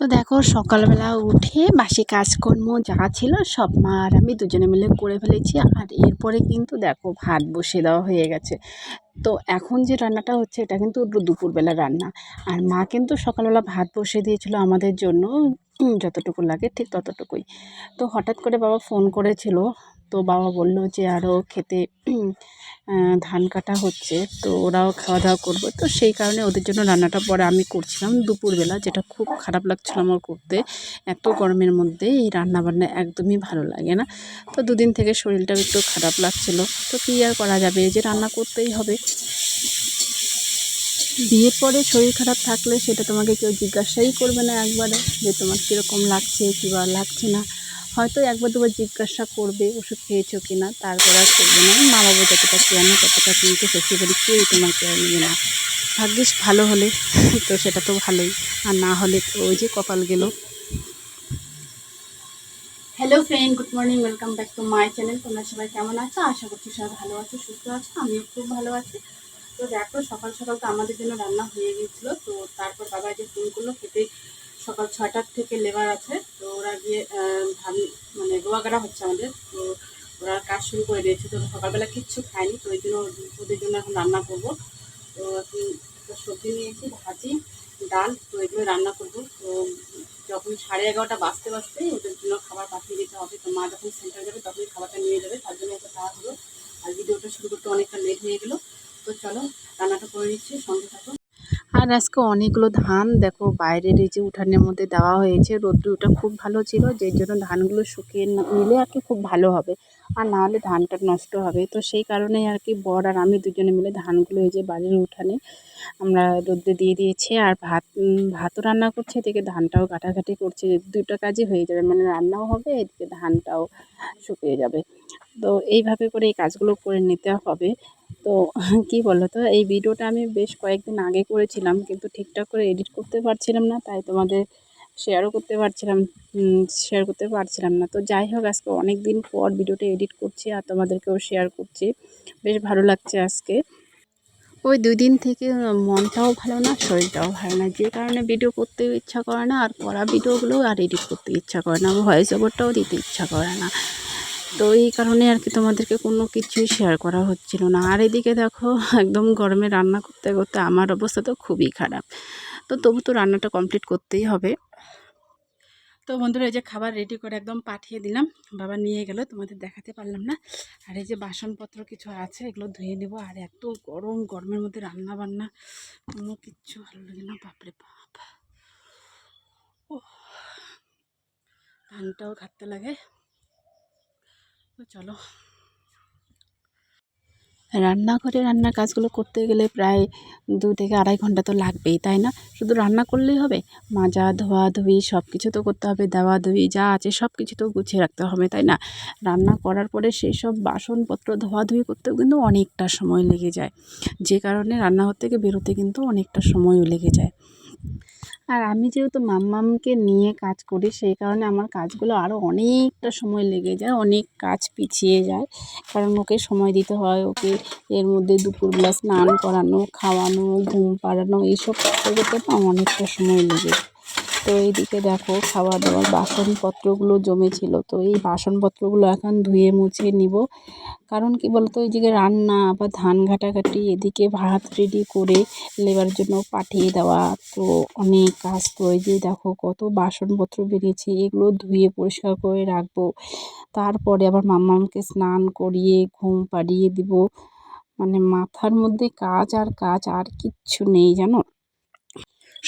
তো দেখো, সকালবেলা উঠে বাসি কাজকর্ম যা ছিল সব মা আর আমি দুজনে মিলে করে ফেলেছি। আর এরপরে কিন্তু দেখো, ভাত বসিয়ে দেওয়া হয়ে গেছে। তো এখন যে রান্নাটা হচ্ছে, এটা কিন্তু দুপুরবেলা রান্না। আর মা কিন্তু সকালবেলা ভাত বসিয়ে দিয়েছিল আমাদের জন্য। যতটুকু লাগে ঠিক ততটুকুই। তো হঠাৎ করে বাবা ফোন করেছিল তো বাবা বলল যে আরও খেতে ধান কাটা হচ্ছে, তো ওরাও খাওয়া দাওয়া করবে। তো সেই কারণে ওদের জন্য রান্নাটা পরে আমি করছিলাম দুপুরবেলা, যেটা খুব খারাপ লাগছিল আমার করতে। এত গরমের মধ্যে এই রান্না বান্না একদমই ভালো লাগে না। তো দুদিন থেকে শরীরটাও একটু খারাপ লাগছিল। তো কী আর করা যাবে? যে রান্না করতেই হবে। বিয়ের পরে শরীর খারাপ থাকলে সেটা তোমাকে কেউ জিজ্ঞাসাই করবে না একবারে যে তোমার কীরকম লাগছে, কী বা লাগছে না। হয়তো একবার দুবার জিজ্ঞাসা করবে, ওষুধ খেয়েছো কি না তারপর আর করবে না। মা বাবা যতটা কেয়ার না ততটা কিন্তু শ্বশুরবাড়ি কেউই তোমার কেয়ার নেবে না। ভাগ্যিস ভালো হলে, তো সেটা তো ভালোই। আর না হলে ওই যে কপাল গেল। Hello friend good morning welcome back to my channel তোমরা সবাই কেমন আছো? আশা করছি সবাই ভালো আছো, সুস্থ আছো, আমিও খুব ভালো আছি। তো দেখো, সকাল সকাল তো আমাদের জন্য রান্না হয়ে গিয়েছিল। তো তারপর বাবা যে ফোন করল, খেতে সকাল ছটার থেকে লেবার আছে। তো ওরা গিয়ে ধান মানে রোয়াগাড়া হচ্ছে আমাদের। তো ওরা কাজ শুরু করে দিয়েছে। তো সকালবেলা কিচ্ছু খায়নি তো ওই জন্য ওদের জন্য এখন রান্না করব। তো এখন একটা সবজি নিয়েছি, ভাজি, ডাল। তো এগুলো রান্না করব। তো যখন সাড়ে এগারোটা বাজতে বাজতে ওদের জন্য খাবার পাঠিয়ে দিতে হবে। তো মা যখন সেন্টার যাবে তখনই খাবারটা নিয়ে যাবে। তার জন্য একটা তাড়া হলো আর ভিডিওটা শুরু করতে অনেকটা লেট হয়ে গেলো তো চলো রান্নাটা করে নিচ্ছি সঙ্গে থাকো আর আজকে অনেকগুলো ধান, দেখো বাইরের এই যে উঠানের মধ্যে দেওয়া হয়েছে, রোদ্দুরটা খুব ভালো ছিল, যেই জন্য ধানগুলো শুকিয়ে নিলে আর কি খুব ভালো হবে। আর না হলে ধানটা নষ্ট হবে। তো সেই কারণেই আর কি বর আর আমি দুজনে মিলে ধানগুলো এই যে বাড়ির উঠানে আমরা রোদ্রে দিয়ে দিয়েছি আর ভাত ভাতও রান্না করছে, এদিকে ধানটাও কাটাকাটি করছে। দুটো কাজই হয়ে যাবে মানে রান্নাও হবে, এদিকে ধানটাও শুকিয়ে যাবে। তো এইভাবে করে এই কাজগুলো করে নিতে হবে। তো কি বলো তো এই ভিডিওটা আমি বেশ কয়েকদিন আগে করেছিলাম, কিন্তু ঠিকঠাক করে এডিট করতে পারছিলাম না, তাই তোমাদের শেয়ারও করতে পারছিলাম শেয়ার করতে পারছিলাম না। তো যাই হোক, আজকে অনেক দিন পর ভিডিওটা এডিট করছি আর তোমাদেরকেও শেয়ার করছি। বেশ ভালো লাগছে আজকে। ওই দুই দিন থেকে মনটাও ভালো না, শরীরটাও ভালো না। যে কারণে ভিডিও করতেও ইচ্ছা করে না, আর করা ভিডিওগুলো আর এডিট করতে ইচ্ছা করে না ভয়েস ওভারটাও দিতে ইচ্ছা করে না। তো এই কারণে আর কি তোমাদেরকে কোনো কিছুই শেয়ার করা হচ্ছিল না। আর এদিকে দেখো, একদম গরমে রান্না করতে করতে আমার অবস্থা তো খুবই খারাপ। তো তবু তো রান্নাটা কমপ্লিট করতেই হবে। তো বন্ধুরা এই যে খাবার রেডি করে একদম পাঠিয়ে দিলাম। বাবা নিয়ে গেল, তোমাদের দেখাতে পারলাম না। আর এই যে বাসনপত্র কিছু আছে, এগুলো ধুয়ে নেব। আর এত গরম, গরমের মধ্যে রান্না বান্না কোনো কিচ্ছু ভালো লাগে না। বাপরে বাপ। ও ধানটাও খাটতে লাগে। তো চলো। রান্নাঘরে রান্নার কাজগুলো করতে গেলে প্রায় দু থেকে আড়াই ঘণ্টা তো লাগবেই, তাই না? শুধু রান্না করলেই হবে? মাজা, ধোয়া, ধুই সব কিছু তো করতে হবে, দেওয়া, ধুই, যা আছে সব কিছু তো গুছিয়ে রাখতে হবে, তাই না? রান্না করার পরে সেই সব বাসনপত্র, ধোয়া, ধুই করতেও কিন্তু অনেকটা সময় লেগে যায়। যে কারণে রান্নাঘর থেকে বেরোতে কিন্তু অনেকটা সময়ও লেগে যায়। আর আমি যেহেতু মাম্মামকে নিয়ে কাজ করি, সেই কারণে আমার কাজগুলো আরও অনেকটা সময় লেগে যায়, অনেক কাজ পিছিয়ে যায়। কারণ ওকে সময় দিতে হয়, ওকে এর মধ্যে দুপুরবেলা স্নান করানো, খাওয়ানো, ঘুম পাড়ানো, এইসব করতে করতে অনেকটা সময় লেগে যায়। তো এইদিকে দেখো খাওয়া দাওয়ার বাসনপত্রগুলো জমেছিল। তো এই বাসনপত্রগুলো এখন ধুয়ে মুছে নিব। কারণ কি বলতো ওইদিকে রান্না আবার ধান ঘাটাঘাটি এদিকে ভাত রেডি করে লেবার জন্য পাঠিয়ে দেওয়া। তো অনেক কাজ তো এই যে দেখো কত বাসনপত্র বেরিয়েছে, এগুলো ধুয়ে পরিষ্কার করে রাখব। তারপরে আবার মাম্মামকে স্নান করিয়ে ঘুম পাড়িয়ে দিব। মানে মাথার মধ্যে কাজ আর কাজ আর কিচ্ছু নেই জানো?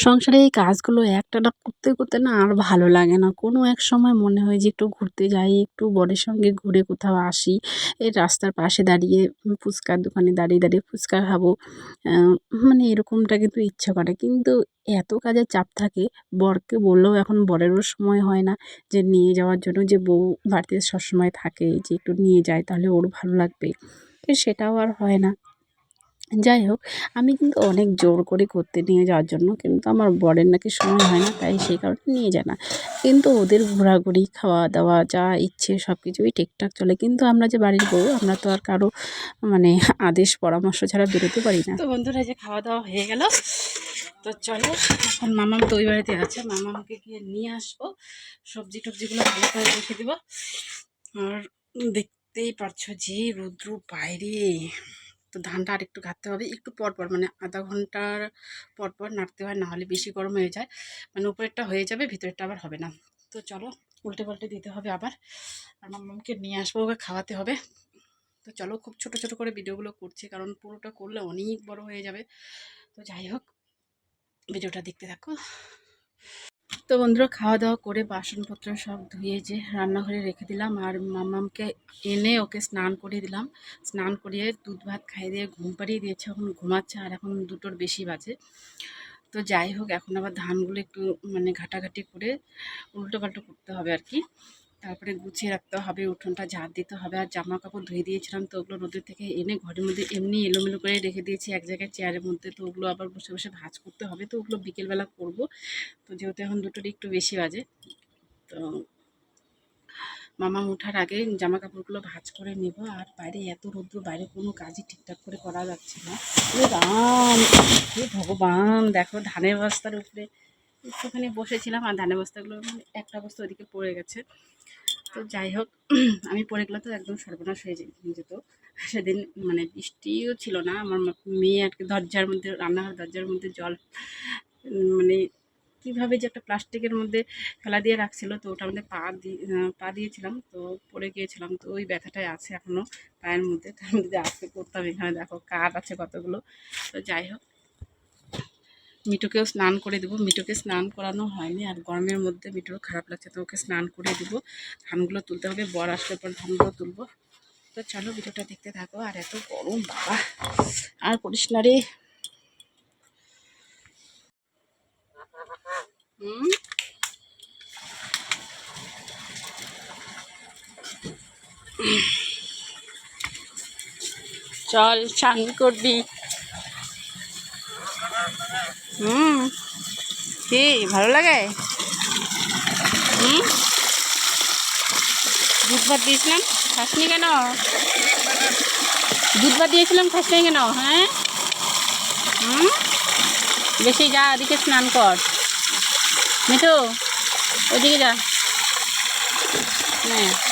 সংসারে এই কাজগুলো একটানা করতে করতে না আর ভালো লাগে না। কোনো এক সময় মনে হয় যে একটু ঘুরতে যাই, একটু বরের সঙ্গে ঘুরে কোথাও আসি, এই রাস্তার পাশে দাঁড়িয়ে ফুচকার দোকানে দাঁড়িয়ে দাঁড়িয়ে ফুচকা খাব মানে এরকমটা কিন্তু ইচ্ছা করে। কিন্তু এত কাজের চাপ থাকে, বরকে বললেও এখন বরেরও সময় হয় না যে নিয়ে যাওয়ার জন্য, যে বউ বাড়িতে সবসময় থাকে যে একটু নিয়ে যায়, তাহলে ওর ভালো লাগবে। সেটাও আর হয় না। যাই হোক, আমি কিন্তু অনেক জোর করে করতে নিয়ে যাওয়ার জন্য কিন্তু আমার বরের নাকি সময় হয় না, তাই সেই কারণে নিয়ে যায় না। কিন্তু ওদের ঘোরাঘুরি খাওয়া দাওয়া যা ইচ্ছে সব কিছুই ঠিকঠাক চলে। কিন্তু আমরা যে বাড়ির বউ, আমরা তো আর কারও মানে আদেশ, পরামর্শ ছাড়া বেরোতে পারি না। তো বন্ধুরা যে খাওয়া দাওয়া হয়ে গেল। তো চলো, এখন মামাম তো ওই বাড়িতে আছে। মামামকে গিয়ে নিয়ে আসব। সবজি টবজিগুলো ভালো করে রেখে দেবো। আর দেখতেই পারছ যে রৌদ্র বাইরে। তো ধানটা আর একটু ঘাটতে হবে। একটু পর পর মানে আধা ঘণ্টার পর পর নাড়তে হয়, নাহলে বেশি গরম হয়ে যায়। মানে উপরেরটা হয়ে যাবে, ভিতরেরটা আবার হবে না। তো চলো, উল্টে পাল্টে দিতে হবে আবার। আর মামামকে নিয়ে আসব, ওকে খাওয়াতে হবে। তো চলো, খুব ছোট ছোট করে ভিডিওগুলো করছি, কারণ পুরোটা করলে অনেক বড় হয়ে যাবে। তো যাই হোক, ভিডিওটা দেখতে থাকো। তো বন্ধুরা খাওয়া দাওয়া করে বাসনপত্র সব ধুয়ে যে রান্নাঘরে রেখে দিলাম আর মামামকে এনে ওকে স্নান করিয়ে দিলাম। স্নান করিয়ে দুধ ভাত খাইয়ে দিয়ে ঘুম পাড়িয়ে দিয়েছে, এখন ঘুমাচ্ছে আর এখন দুটোর বেশি বাজে। তো যাই হোক, এখন আবার ধানগুলো একটু মানে ঘাটাঘাটি করে উল্টো পাল্টো করতে হবে আর কি। তারপরে গুছিয়ে রাখতে হবে, উঠোনটা ঝাড় দিতে হবে, আর জামা কাপড় ধুয়ে দিয়েছিলাম তো ওগুলো রোদের থেকে এনে ঘরের মধ্যে এমনি এলোমেলো করে রেখে দিয়েছি এক জায়গায় চেয়ারের মধ্যে। তো ওগুলো আবার বসে বসে ভাজ করতে হবে, তো ওগুলো বিকেলবেলা করব। তো যেহেতু এখন দুটোর একটু বেশি বাজে, তো মামা উঠার আগে জামা কাপড়গুলো ভাজ করে নেব। আর বাইরে এত রৌদ্র, বাইরে কোনো কাজই ঠিকঠাক করে করা যাচ্ছে না। রাম ভগবান, দেখো ধানের বস্তার উপরে একটুখানি বসেছিলাম আর ধানের বস্তাগুলো মানে একটা বস্তা ওদিকে পড়ে গেছে। তো যাই হোক, আমি পড়ে গেলে তো একদম সর্বনাশ হয়ে যেত। সেদিন মানে বৃষ্টিও ছিল না, আমার মেয়ে আর কি দরজার মধ্যে, রান্নাঘর দরজার মধ্যে জল মানে কীভাবে যে একটা প্লাস্টিকের মধ্যে ফেলা দিয়ে রাখছিল, তো ওটার মধ্যে পা দিয়ে পা দিয়েছিলাম, তো পড়ে গিয়েছিলাম। তো ওই ব্যথাটাই আছে এখনও পায়ের মধ্যে, তার মধ্যে আজকে করতাম এখানে, দেখো কাঠ আছে কতগুলো। তো যাই হোক মিঠুকেও স্নান করে দেবো। মিঠুকে স্নান করানো হয়নি আর গরমের মধ্যে মিঠুরও খারাপ লাগছে তো ওকে স্নান করে দেবো। ধানগুলো তুলতে হবে, বর আসলে পর ধানগুলো তুলবো। তো চলো ভিডিওটা দেখতে থাকো, আর এত গরম, বাবা। আর করিস না রে। চল, স্নান করবি। হুম। কি, ভালো লাগে? হুম? দুধ ভাত দিয়েছিলাম, খাসনি কেন? দুধ ভাত দিয়েছিলাম, খাসনি কেন? হ্যাঁ? হুম? বেশি যা, ওদিকে স্নান কর। মিঠু, ওদিকে যা। হ্যাঁ।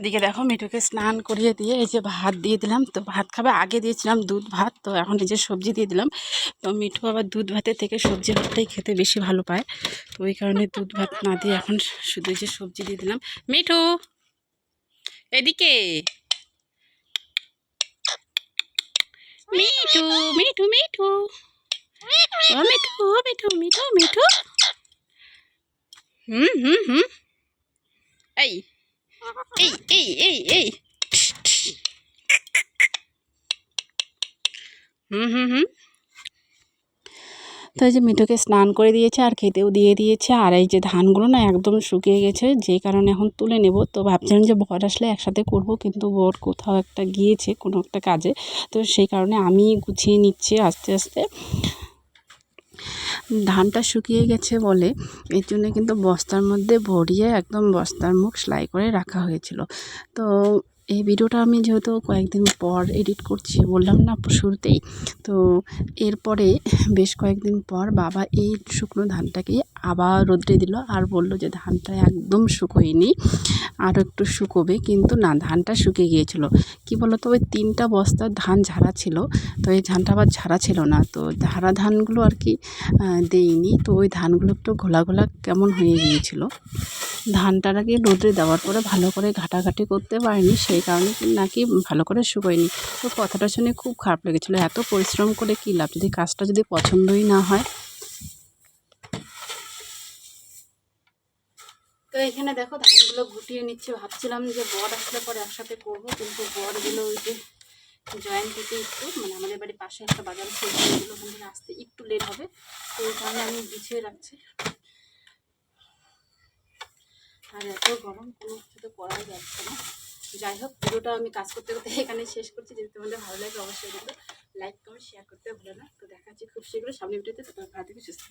এদিকে দেখো মিঠুকে স্নান করিয়ে দিয়ে এই যে ভাত দিয়ে দিলাম। তো ভাত খাবে আগে দিয়েছিলাম দুধ ভাত তো এখন এই যে সবজি দিয়ে দিলাম। তো মিঠু আবার দুধ ভাতের থেকে সবজি ভাতটাই খেতে বেশি ভালো পায়। তো ওই কারণে দুধ ভাত না দিয়ে এখন শুধু এই যে সবজি দিয়ে দিলাম। মিঠু এদিকে। মিঠু মিঠু। মিঠু। ও মিঠু ও মিঠু মিঠু মিঠু। হুম হুম হুম। এই এই এই এই এই হুম হুম হুম। তো এই যে মিঠুকে স্নান করে দিয়েছে আর খেতেও দিয়ে দিয়েছে আর এই যে ধানগুলো না একদম শুকিয়ে গেছে যে কারণে এখন তুলে নেব। তো ভাবছিলাম যে বর আসলে একসাথে করব কিন্তু বর কোথাও একটা গিয়েছে কোনো একটা কাজে। তো সেই কারণে আমি গুছিয়ে নিচ্ছি আস্তে আস্তে। ধানটা শুকিয়ে গেছে বলে এর জন্য কিন্তু বস্তার মধ্যে ভরিয়ে একদম বস্তার মুখ সেলাই করে রাখা হয়েছিল। তো এই ভিডিওটা আমি যেহেতু কয়েকদিন পর এডিট করছি, বললাম না শুরুতেই। তো এরপরে বেশ কয়েকদিন পর বাবা এই শুকনো ধানটাকে আবার রোদ্রে দিল আর বলল যে ধানটা একদম শুকোয়নি, আর একটু শুকোবে। কিন্তু না, ধানটা শুকিয়ে গিয়েছিল। কি বলতো, ওই তিনটা বস্তার ধান ঝাড়া ছিল, তো এই ধানটা আবার ঝাড়া ছিল না। তো ঝাড়া ধানগুলো আর কি দেইনি। তো ওই ধানগুলো একটু ঘোলা ঘোলা কেমন হয়ে গিয়েছিল। ধানটার আগে রোদে দেওয়ার পরে ভালো করে ঘাটাঘাটি করতে পারিনি, সেই কারণে নাকি ভালো করে শুকোয়নি। তো কথাটা শুনে খুব খারাপ লেগেছিলো, এত পরিশ্রম করে কী লাভ? যদি কাজটা যদি পছন্দই না হয়। তো এখানে দেখো ধানগুলো গুটিয়ে নিচ্ছে, ভাবছিলাম যে বর আসলে পরে একসাথে করব, কিন্তু বরগুলো ওই যে জয়েন্ট দিতে একটু মানে আমাদের বাড়ির পাশে একটা বাজার এগুলো ওখান থেকে আসতে একটু লেট হবে, তো এই কারণে আমি গুছিয়ে রাখছি। আর এত গরম, কোনো কিছু তো করাই যাচ্ছে না। যাই হোক পুরোটা আমি কাজ করতে করতে এখানে শেষ করছি। যদি তোমাদের ভালো লাগে, অবশ্যই কিন্তু লাইক কমেন্ট শেয়ার করতে ভুলো না। তো দেখা যাচ্ছে খুব শীঘ্রই সামনে ভিডিওতে। তোমার ভালো থেকে, সুস্থ।